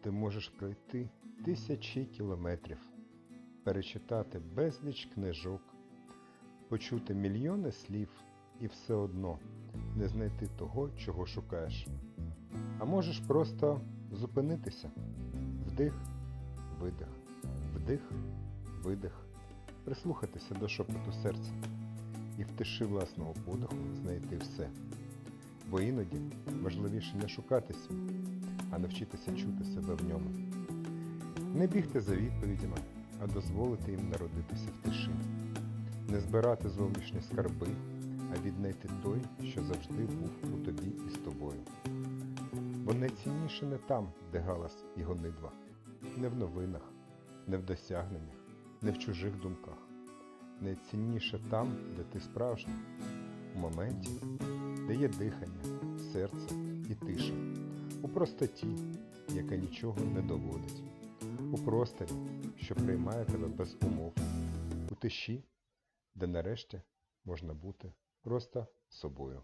ти можеш пройти тисячі кілометрів, перечитати безліч книжок, почути мільйони слів і все одно не знайти того, чого шукаєш. А можеш просто зупинитися. Вдих, видих, вдих, видих, прислухатися до шепоту серця і в тиші власного подиху знайти все. Бо іноді важливіше не шукати світ, а навчитися чути себе в ньому. Не бігти за відповідями, а дозволити їм народитися в тиші. Не збирати зовнішні скарби, а віднайти той, що завжди був у тобі і з тобою. Бо найцінніше не там, де галас і гонидва, не в новинах, не в досягненнях, не в чужих думках. Найцінніше там, де ти справжній, у моменті, де є дихання, серце і тиша, у простоті, яка нічого не доводить, у просторі, що приймає тебе без умов, у тиші, де нарешті можна бути просто собою.